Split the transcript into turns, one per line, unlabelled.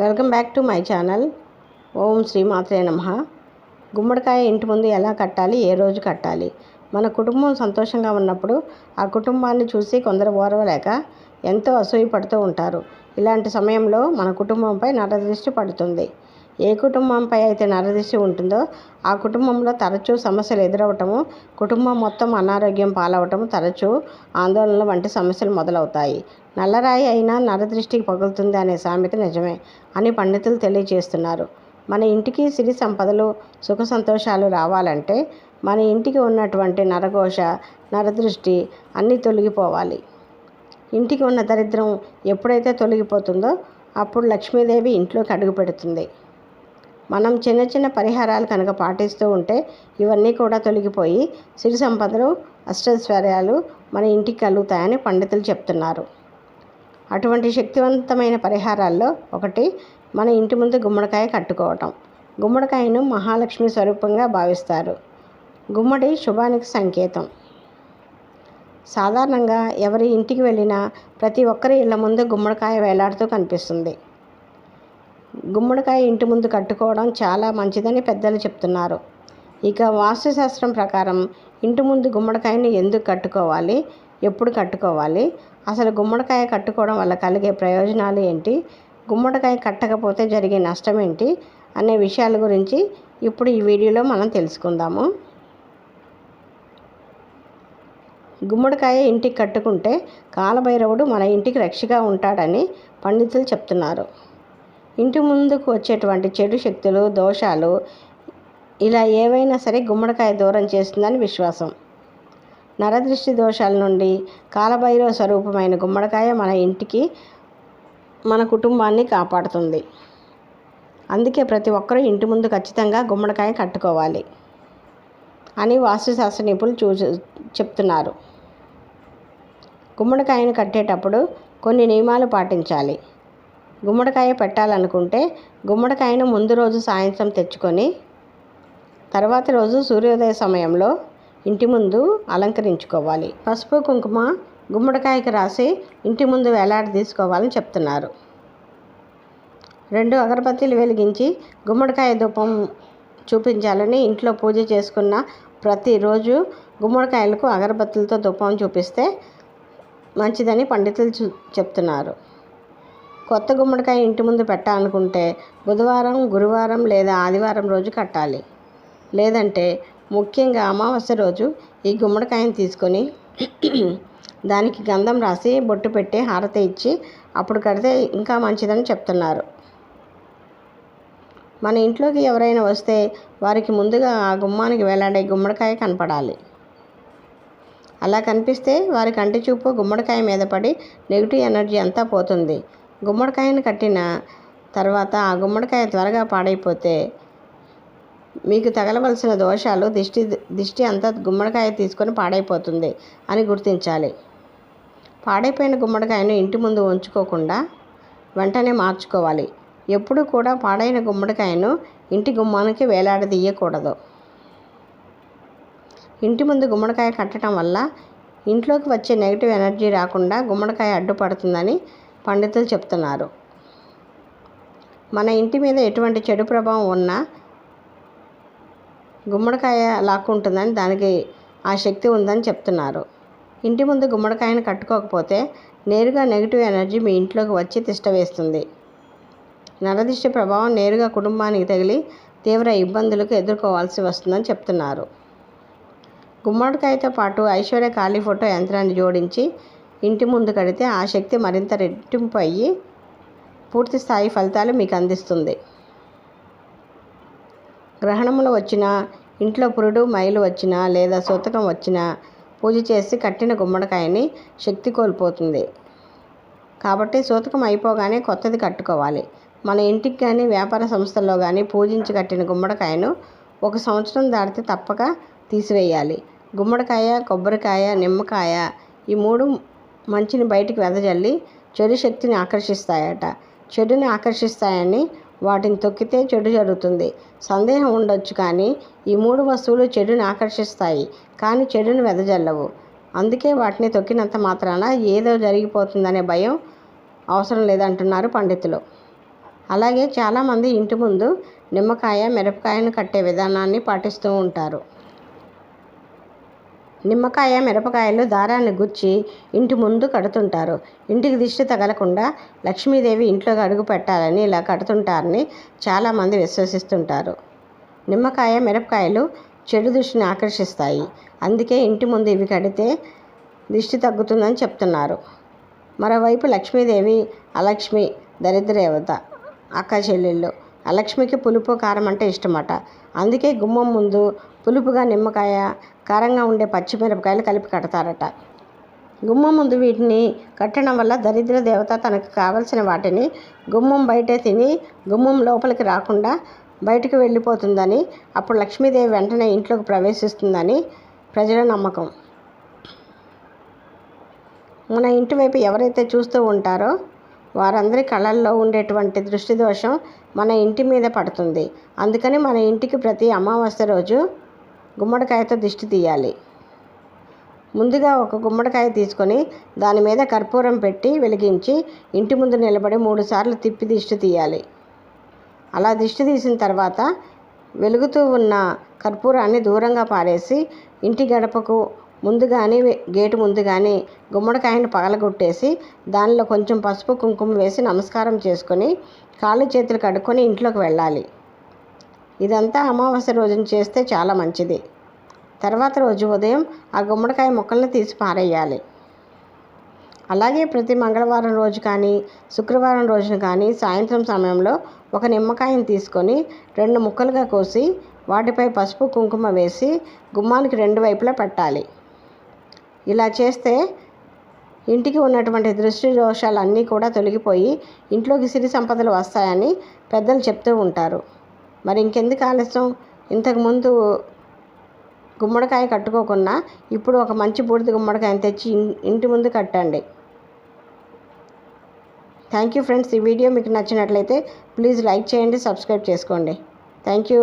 Welcome back to my channel. Om శ్రీమాత్రే నమ. గుమ్మడికాయ ఇంటి ముందు ఎలా కట్టాలి ఏ రోజు కట్టాలి? మన కుటుంబం సంతోషంగా ఉన్నప్పుడు ఆ కుటుంబాన్ని చూసి కొందరు ఓర్వలేక ఎంతో అసూయ పడుతూ ఉంటారు. ఇలాంటి సమయంలో మన కుటుంబంపై నరదృష్టి పడుతుంది. ఏ కుటుంబంపై అయితే నరదృష్టి ఉంటుందో ఆ కుటుంబంలో తరచూ సమస్యలు ఎదురవటము కుటుంబం మొత్తం అనారోగ్యం పాలవటము తరచూ ఆందోళనలు వంటి సమస్యలు మొదలవుతాయి. నల్లరాయి అయినా నరదృష్టికి పగులుతుంది అనే సామెత నిజమే అని పండితులు తెలియజేస్తున్నారు. మన ఇంటికి సిరి సంపదలు సుఖ సంతోషాలు రావాలంటే మన ఇంటికి ఉన్నటువంటి నరఘోష నరదృష్టి అన్నీ తొలగిపోవాలి. ఇంటికి ఉన్న దరిద్రం ఎప్పుడైతే తొలగిపోతుందో అప్పుడు లక్ష్మీదేవి ఇంట్లోకి అడుగు పెడుతుంది. మనం చిన్న చిన్న పరిహారాలు కనుక పాటిస్తూ ఉంటే ఇవన్నీ కూడా తొలగిపోయి సిరి సంపదలు అష్టైశ్వర్యాలు మన ఇంటికి కలుగుతాయని పండితులు చెప్తున్నారు. అటువంటి శక్తివంతమైన పరిహారాల్లో ఒకటి మన ఇంటి ముందు గుమ్మడికాయ కట్టుకోవటం. గుమ్మడికాయను మహాలక్ష్మి స్వరూపంగా భావిస్తారు. గుమ్మడి శుభానికి సంకేతం. సాధారణంగా ఎవరి ఇంటికి వెళ్ళినా ప్రతి ఒక్కరి ఇళ్ళ ముందు గుమ్మడికాయ వేలాడుతూ కనిపిస్తుంది. గుమ్మడికాయ ఇంటి ముందు కట్టుకోవడం చాలా మంచిదని పెద్దలు చెప్తున్నారు. ఇక వాస్తుశాస్త్రం ప్రకారం ఇంటి ముందు గుమ్మడికాయని ఎందుకు కట్టుకోవాలి? ఎప్పుడు కట్టుకోవాలి? అసలు గుమ్మడికాయ కట్టుకోవడం వల్ల కలిగే ప్రయోజనాలు ఏంటి? గుమ్మడికాయ కట్టకపోతే జరిగే నష్టం ఏంటి? అనే విషయాల గురించి ఇప్పుడు ఈ వీడియోలో మనం తెలుసుకుందాము. గుమ్మడికాయ ఇంటికి కట్టుకుంటే కాలభైరవుడు మన ఇంటికి రక్షగా ఉంటాడని పండితులు చెప్తున్నారు. ఇంటి ముందుకు వచ్చేటువంటి చెడు శక్తులు దోషాలు ఇలా ఏవైనా సరే గుమ్మడికాయ దూరం చేస్తుందని విశ్వాసం. నరదృష్టి దోషాల నుండి కాలభైరవ స్వరూపమైన గుమ్మడికాయ మన ఇంటికి మన కుటుంబాన్ని కాపాడుతుంది. అందుకే ప్రతి ఒక్కరూ ఇంటి ముందు ఖచ్చితంగా గుమ్మడికాయ కట్టుకోవాలి అని వాస్తుశాస్త్ర నిపుణులు చూ చెప్తున్నారు. గుమ్మడికాయను కట్టేటప్పుడు కొన్ని నియమాలు పాటించాలి. గుమ్మడికాయ పెట్టాలనుకుంటే గుమ్మడికాయను ముందు రోజు సాయంత్రం తెచ్చుకొని తర్వాత రోజు సూర్యోదయ సమయంలో ఇంటి ముందు అలంకరించుకోవాలి. పసుపు కుంకుమ గుమ్మడికాయకి రాసి ఇంటి ముందు వేలాడ తీసుకోవాలని చెప్తున్నారు. రెండు అగరబత్తీలు వెలిగించి గుమ్మడికాయ ధూపం చూపించాలని ఇంట్లో పూజ చేసుకున్న ప్రతిరోజు గుమ్మడికాయలకు అగరబత్తులతో ధూపం చూపిస్తే మంచిదని పండితులు చెప్తున్నారు. కొత్త గుమ్మడికాయ ఇంటి ముందు పెట్టాలనుకుంటే బుధవారం గురువారం లేదా ఆదివారం రోజు కట్టాలి. లేదంటే ముఖ్యంగా అమావాస్య రోజు ఈ గుమ్మడికాయను తీసుకొని దానికి గంధం రాసి బొట్టు పెట్టి హారతి ఇచ్చి అప్పుడు కడితే ఇంకా మంచిదని చెప్తున్నారు. మన ఇంట్లోకి ఎవరైనా వస్తే వారికి ముందుగా ఆ గుమ్మానికి వేలాడే గుమ్మడికాయ కనపడాలి. అలా కనిపిస్తే వారి కంటి చూపు గుమ్మడికాయ మీద పడి నెగిటివ్ ఎనర్జీ అంతా పోతుంది. గుమ్మడికాయను కట్టిన తర్వాత ఆ గుమ్మడికాయ త్వరగా పాడైపోతే మీకు తగలవలసిన దోషాలు దిష్టి దిష్టి అంతా గుమ్మడికాయ తీసుకొని పాడైపోతుంది అని గుర్తించాలి. పాడైపోయిన గుమ్మడికాయను ఇంటి ముందు ఉంచుకోకుండా వెంటనే మార్చుకోవాలి. ఎప్పుడు కూడా పాడైన గుమ్మడికాయను ఇంటి గుమ్మానికి వేలాడదీయకూడదు. ఇంటి ముందు గుమ్మడికాయ కట్టడం వల్ల ఇంట్లోకి వచ్చే నెగిటివ్ ఎనర్జీ రాకుండా గుమ్మడికాయ అడ్డుపడుతుందని పండితులు చెప్తున్నారు. మన ఇంటి మీద ఎటువంటి చెడు ప్రభావం ఉన్నా గుమ్మడికాయ లాక్కుంటుందని దానికి ఆ శక్తి ఉందని చెప్తున్నారు. ఇంటి ముందు గుమ్మడికాయను కట్టుకోకపోతే నేరుగా నెగిటివ్ ఎనర్జీ మీ ఇంట్లోకి వచ్చి తిష్ట వేస్తుంది. నరదిష్టి ప్రభావం నేరుగా కుటుంబానికి తగిలి తీవ్ర ఇబ్బందులకు ఎదుర్కోవాల్సి వస్తుందని చెప్తున్నారు. గుమ్మడికాయతో పాటు ఐశ్వర్య కాళీ ఫోటో యంత్రాన్ని జోడించి ఇంటి ముందు కడితే ఆ శక్తి మరింత రెట్టింపు అయ్యి పూర్తి స్థాయి ఫలితాలు మీకు అందిస్తుంది. గ్రహణములు వచ్చినా ఇంట్లో పురుడు మైలు వచ్చినా లేదా సూతకం వచ్చినా పూజ చేసి కట్టిన గుమ్మడికాయని శక్తి కోల్పోతుంది. కాబట్టి సూతకం అయిపోగానే కొత్తది కట్టుకోవాలి. మన ఇంటికి కానీ వ్యాపార సంస్థల్లో కానీ పూజించి కట్టిన గుమ్మడికాయను ఒక సంవత్సరం దాటితే తప్పక తీసివేయాలి. గుమ్మడికాయ కొబ్బరికాయ నిమ్మకాయ ఈ మూడు మంచిని బయటికి వెదజల్లి చెడు శక్తిని ఆకర్షిస్తాయట. చెడుని ఆకర్షిస్తాయని వాటిని తొక్కితే చెడు జరుగుతుంది. సందేహం ఉండొచ్చు కానీ ఈ మూడు వస్తువులు చెడుని ఆకర్షిస్తాయి కానీ చెడుని వెదజల్లవు. అందుకే వాటిని తొక్కినంత మాత్రాన ఏదో జరిగిపోతుందనే భయం అవసరం లేదంటున్నారు పండితులు. అలాగే చాలామంది ఇంటి ముందు నిమ్మకాయ మిరపకాయను కట్టే విధానాన్ని పాటిస్తూ ఉంటారు. నిమ్మకాయ మిరపకాయలు దారాన్ని గుచ్చి ఇంటి ముందు కడుతుంటారు. ఇంటికి దిష్టి తగలకుండా లక్ష్మీదేవి ఇంట్లోకి అడుగు పెట్టాలని ఇలా కడుతుంటారని చాలామంది విశ్వసిస్తుంటారు. నిమ్మకాయ మిరపకాయలు చెడు దృష్టిని ఆకర్షిస్తాయి. అందుకే ఇంటి ముందు ఇవి కడితే దిష్టి తగ్గుతుందని చెప్తున్నారు. మరోవైపు లక్ష్మీదేవి అలక్ష్మి దరిద్రదేవత అక్క చెల్లెళ్ళు లక్ష్మికి పులుపు కారం అంటే ఇష్టమట. అందుకే గుమ్మం ముందు పులుపుగా నిమ్మకాయ కారంగా ఉండే పచ్చిమిరపకాయలు కలిపి కడతారట. గుమ్మం ముందు వీటిని కట్టడం వల్ల దరిద్ర దేవత తనకు కావలసిన వాటిని గుమ్మం బయటే తిని గుమ్మం లోపలికి రాకుండా బయటకు వెళ్ళిపోతుందని అప్పుడు లక్ష్మీదేవి వెంటనే ఇంట్లోకి ప్రవేశిస్తుందని ప్రజల నమ్మకం. మన ఇంటి వైపు ఎవరైతే చూస్తూ ఉంటారో వారందరి కళల్లో ఉండేటువంటి దృష్టి దోషం మన ఇంటి మీద పడుతుంది. అందుకని మన ఇంటికి ప్రతి అమావాస్య రోజు గుమ్మడికాయతో దిష్టి తీయాలి. ముందుగా ఒక గుమ్మడికాయ తీసుకొని దాని మీద కర్పూరం పెట్టి వెలిగించి ఇంటి ముందు నిలబడి మూడుసార్లు తిప్పి దిష్టి తీయాలి. అలా దిష్టి తీసిన తర్వాత వెలుగుతూ ఉన్న కర్పూరాన్ని దూరంగా పారేసి ఇంటి గడపకు ముందుగానే గేటు ముందుగానే గుమ్మడికాయను పగలగొట్టేసి దానిలో కొంచెం పసుపు కుంకుమ వేసి నమస్కారం చేసుకొని కాళ్ళు చేతులు కడుక్కొని ఇంట్లోకి వెళ్ళాలి. ఇదంతా అమావాస్య రోజున చేస్తే చాలా మంచిది. తర్వాత రోజు ఉదయం ఆ గుమ్మడికాయ ముక్కల్ని తీసి పారేయాలి. అలాగే ప్రతి మంగళవారం రోజు కానీ శుక్రవారం రోజున కానీ సాయంత్రం సమయంలో ఒక నిమ్మకాయను తీసుకొని రెండు ముక్కలుగా కోసి వాటిపై పసుపు కుంకుమ వేసి గుమ్మానికి రెండు వైపులా పెట్టాలి. ఇలా చేస్తే ఇంటికి ఉన్నటువంటి దృష్టి దోషాలన్నీ కూడా తొలగిపోయి ఇంట్లోకి సిరి సంపదలు వస్తాయని పెద్దలు చెప్తూ ఉంటారు. మరి ఇంకెందుకు ఆలస్యం? ఇంతకుముందు గుమ్మడికాయ కట్టుకోకుండా ఇప్పుడు ఒక మంచి బూడిద గుమ్మడికాయని తెచ్చి ఇంటి ముందు కట్టండి. Thank you friends. ఈ వీడియో మీకు నచ్చినట్లయితే ప్లీజ్ లైక్ చేయండి సబ్స్క్రైబ్ చేసుకోండి. Thank you.